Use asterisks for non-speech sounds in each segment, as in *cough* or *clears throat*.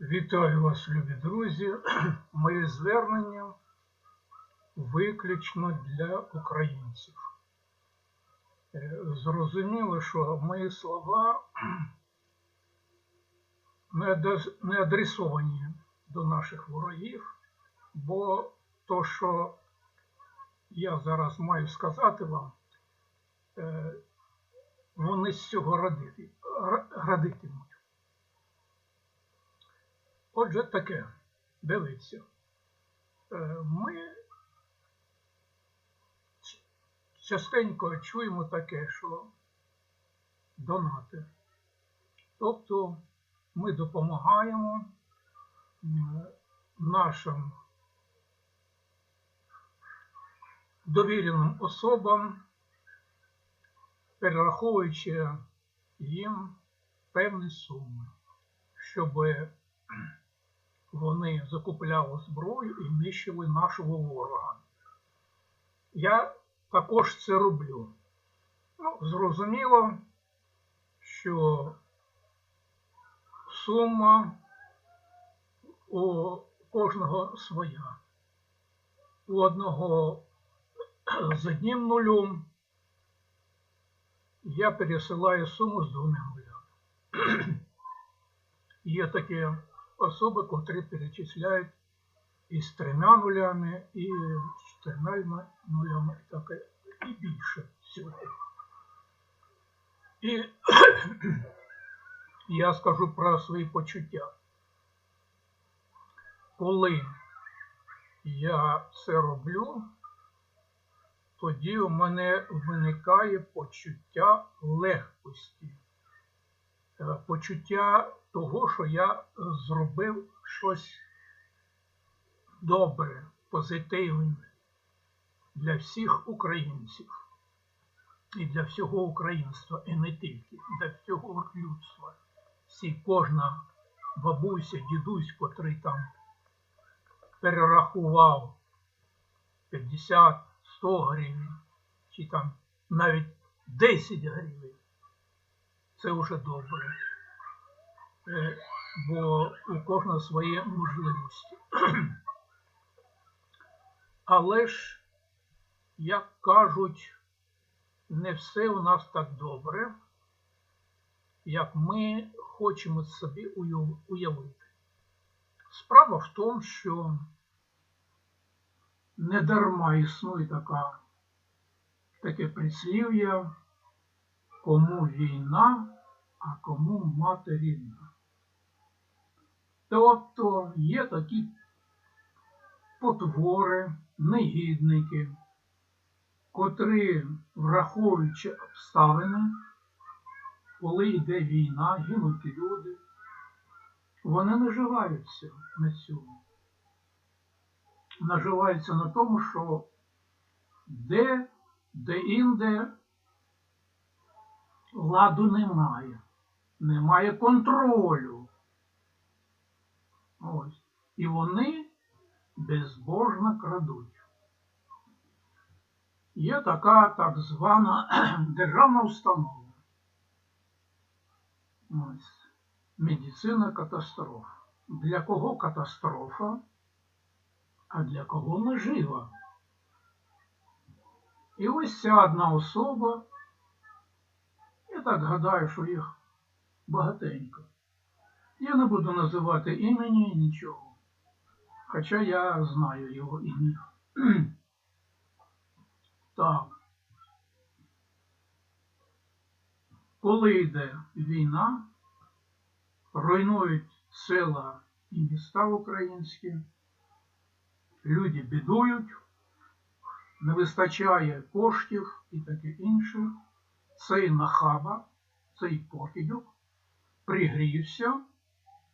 Вітаю вас, любі друзі. *clears throat* Моє звернення виключно для українців. Е, Зрозуміло, що мої слова *clears throat* не адресовані до наших ворогів, бо то, що я зараз маю сказати вам, е, вони з цього радитимуть. Отже, таке, дивіться. Е, Ми частенько чуємо таке, що донати. Тобто ми допомагаємо нашим довіреним особам, перераховуючи їм певні суми, щоби вони закупляли зброю і нищили нашого ворога. Я також це роблю. Ну, зрозуміло, що сума у кожного своя. У одного з одним нулем я пересилаю суму з двома нулями. *clears throat* Є такі особи, котрі перечисляють із трьома нулями, і з чотирма нулями, і таке, і більше всього. І *clears throat* я скажу про свої почуття. Коли я це роблю, тоді у мене виникає почуття легкості почуття того, що я зробив щось добре, позитивне для всіх українців і для всього українства, і не тільки, для всього людства. Всі, кожна бабуся, дідусь, котрий там перерахував 50, 100 гривень, чи там навіть 10 гривень це вже добре. Е, Бо у кожного свої можливості. *clears throat* Але ж, як кажуть, не все у нас так добре, як ми хочемо собі уявити. Справа в тому, що не дарма існує така, таке прислів'я кому війна, а кому мати рідна. Тобто є такі потвори, негідники, котрі, враховуючи обставини, коли йде війна, гинуть люди, вони наживаються на цьому. Наживаються на тому, що де, де інде ладу немає, немає контролю. Ось. І вони безбожно крадуть. Є така так звана *clears throat* державна установа. Ось. Медицина катастроф. Для кого катастрофа, а для кого нажива. І ось ця одна особа я так гадаю, що їх багатенько. Я не буду називати імені нічого. Хоча я знаю його ім'я. *clears throat* Так. Коли йде війна, руйнують села і міста українські, люди бідують, не вистачає коштів і таке інше цей нахаба, цей покидьок пригрівся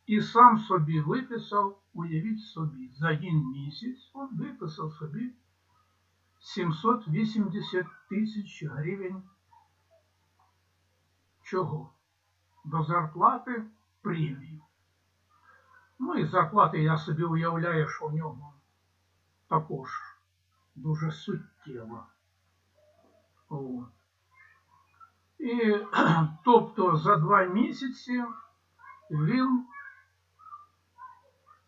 і сам собі виписав, уявіть собі, за один місяць он виписав собі 780 тисяч гривень. Чого? До зарплати премію. Ну і зарплати я собі уявляю, що в нього також дуже суттєва. От. І *clears throat* тобто за два місяці він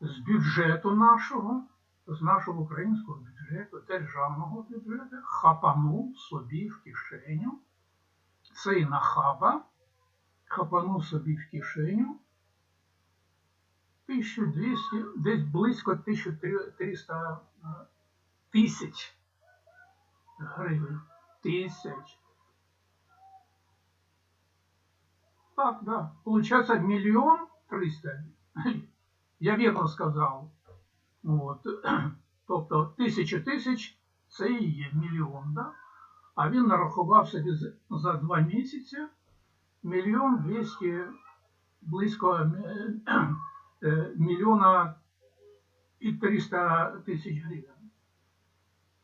з бюджету нашого, з нашого українського бюджету, державного бюджету, хапанув собі в кишеню цей нахаба, хапанув собі в кишеню 1200, десь близько 1300 е, тисяч гривень. Тисяч. Так, да. Получается миллион триста. Я вірно сказав. От. *clears throat* Тобто тисяча тисяч це і є мільйон, да? А він нарахував собі за два місяці мільйон двісті, близько е, *clears throat* е, мільйона і 300 тисяч гривень.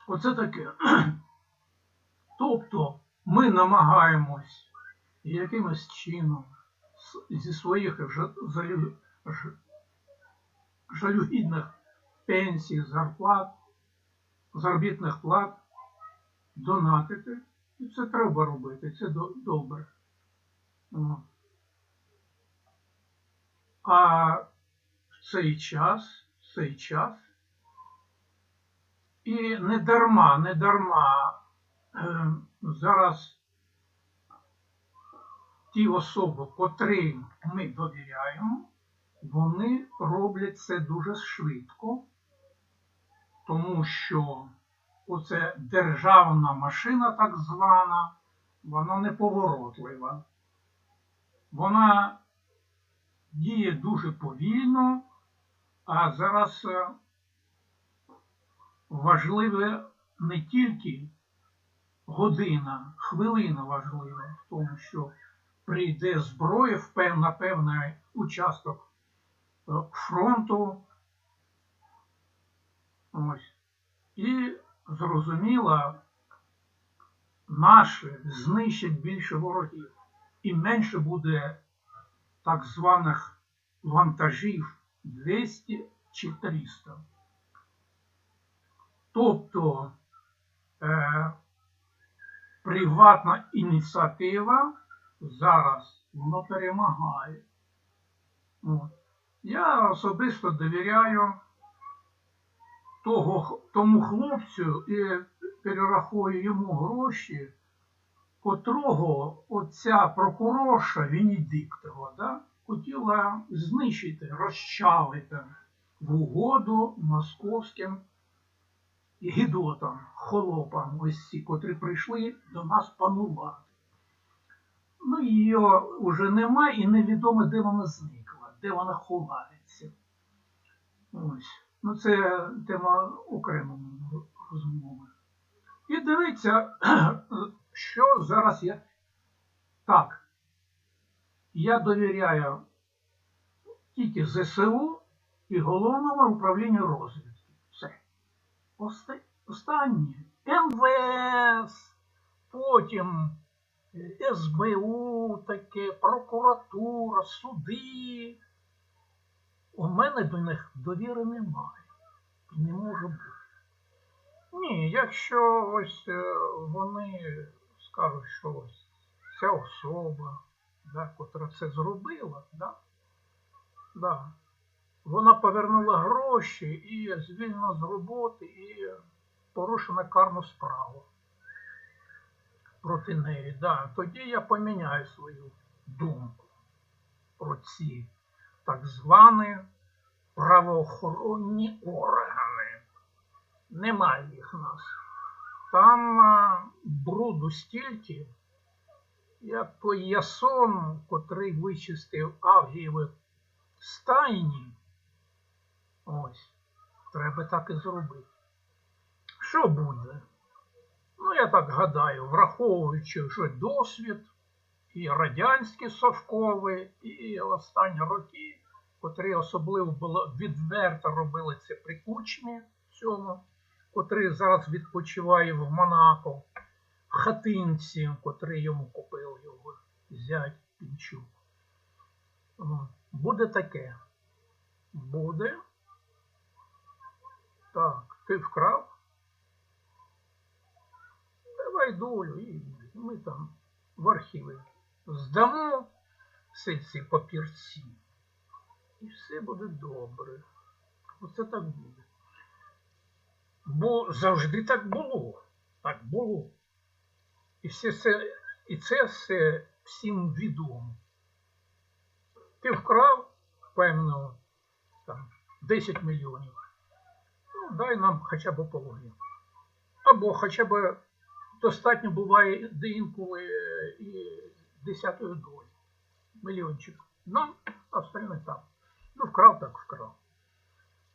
Оце таке. *clears throat* Тобто ми намагаємось якимось чином зі своїх жа- жалюгідних пенсій, зарплат, заробітних плат донатити. І це треба робити, це добре. А в цей час, в цей час, і не дарма, не дарма е, зараз ті особи, котрим ми довіряємо, вони роблять це дуже швидко, тому що оце державна машина, так звана, вона неповоротлива. Вона діє дуже повільно, а зараз е, важливе не тільки година, хвилина важлива в тому, що прийде зброя в пев- на певний участок е, фронту. Ось. І зрозуміло, наші знищать більше ворогів і менше буде так званих вантажів 200 чи 300. Тобто е, приватна ініціатива зараз воно перемагає. От. Я особисто довіряю того, тому хлопцю і перерахую йому гроші, котрого оця прокурорша Венедиктова да, хотіла знищити, розчавити в угоду московським гідотам, холопам, ось ці, котрі прийшли до нас панувати. Ну, її вже немає і невідомо, де вона зникла, де вона ховається. Ось. Ну, це тема окремої розмови. І дивіться, *clears throat* що зараз я. Так. Я довіряю тільки ССУ і головному управлінню розвідки. Все. Останнє. МВС, потім СБУ таке, прокуратура, суди. У мене до них довіри немає. Не може бути. Ні, якщо ось е, вони скажуть, що ось ця особа, да, котра це зробила, да, да, вона повернула гроші і звільнена з роботи і порушена карну справу проти неї. Да, тоді я поміняю свою думку про ці так звані правоохоронні органи. Немає їх нас. Там а, бруду стільки, як той Ясон, котрий вичистив Авгієві стайні. Ось, треба так і зробити. Що буде? Ну, я так гадаю, враховуючи вже досвід, і радянські совкові, і останні роки, котрі особливо було відверто робили це при кучмі цьому, котрий зараз відпочиває в Монако, в хатинці, котрий йому купив його зять Пінчук. Буде таке. Буде. Так, ти вкрав? Давай долю і ми там в архіви здамо всі ці папірці. І все буде добре. Оце так буде. Бо завжди так було. Так було. І, все це, і це все всім відомо. Ти вкрав, певно, там, 10 мільйонів. Ну, дай нам хоча б половину. Або хоча б достатньо буває інколи е, і десятої долі. Мільйончик. Нам, а остальне там. Ну, вкрав, так вкрав.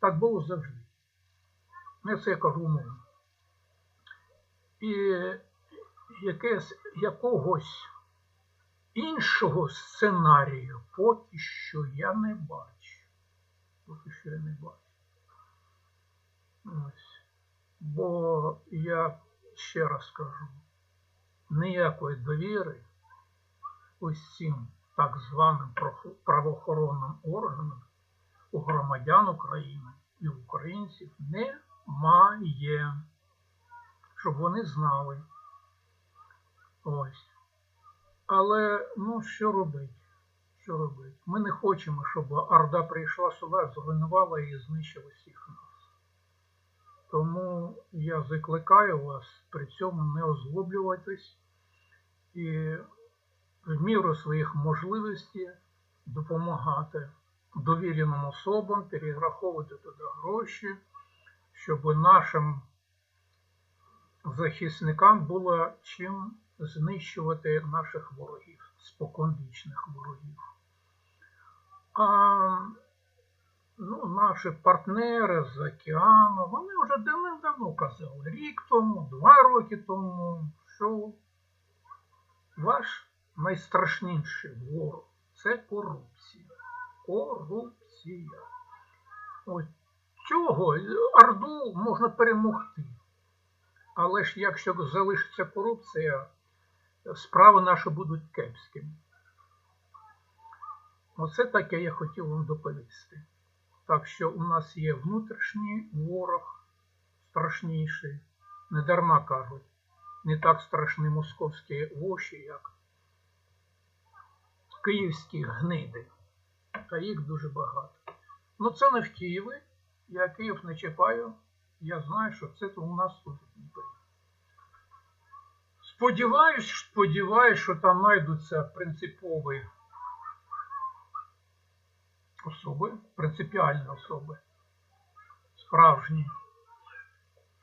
Так було завжди. Я це кажу умовно. І якесь, якогось іншого сценарію поки що я не бачу. Поки що я не бачу. Ось. Бо я ще раз кажу, ніякої довіри цим так званим правоохоронним органам у громадян України і українців немає. Щоб вони знали. Ось. Але ну що робити? Що робити? Ми не хочемо, щоб Орда прийшла сюди, зруйнувала і знищила всіх нас. Тому я закликаю вас при цьому не озлоблюватись і в міру своїх можливостей допомагати довіреним особам, перераховувати туди гроші, щоб нашим захисникам було чим знищувати наших ворогів, споконвічних ворогів. А ну, наші партнери з океану, вони вже давним-давно казали, рік тому, два роки тому, що ваш найстрашніший ворог це корупція. Корупція. Ось цього Орду можна перемогти. Але ж якщо залишиться корупція, справи наші будуть кепськими. Оце таке я хотів вам доповісти. Так що у нас є внутрішній ворог страшніший. Не дарма кажуть, не так страшні московські воші, як київські гниди. А їх дуже багато. Ну це не в Києві. Я Київ не чіпаю. Я знаю, що це у нас тут. Сподіваюсь, сподіваюсь, що там знайдуться принципові особи, принципіальні особи, справжні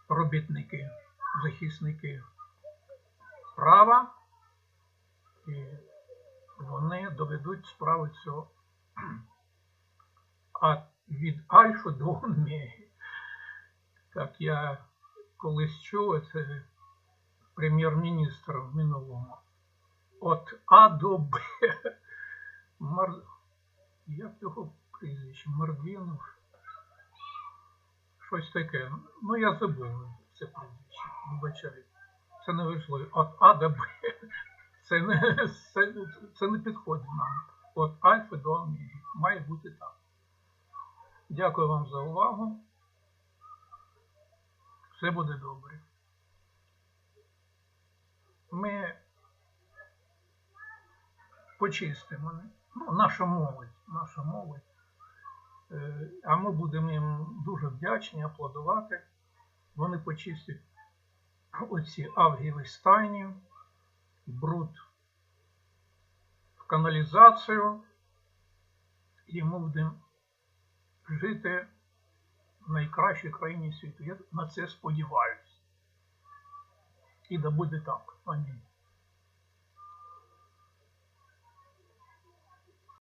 робітники, захисники права, і вони доведуть справу цього а від Альфа до Омеги. Так я колись чув, це прем'єр-міністр в минулому. От А до Б. Як його прізвище? Мордвінов? Щось таке. Ну, я забув це прізвище. Вибачаю. Це не вийшло. От А до Б. Це не, це, це не підходить нам. От Альфа до Омеги. Має бути так. Дякую вам за увагу. Все буде добре. Ми почистимо ну, наша молодь, наша молодь. Е, А ми будемо їм дуже вдячні, аплодувати. Вони почистять оці авгієві стайні, бруд в каналізацію, і ми будемо жити в найкращій країні світу. Я на це сподіваюся. І да буде так. Амінь.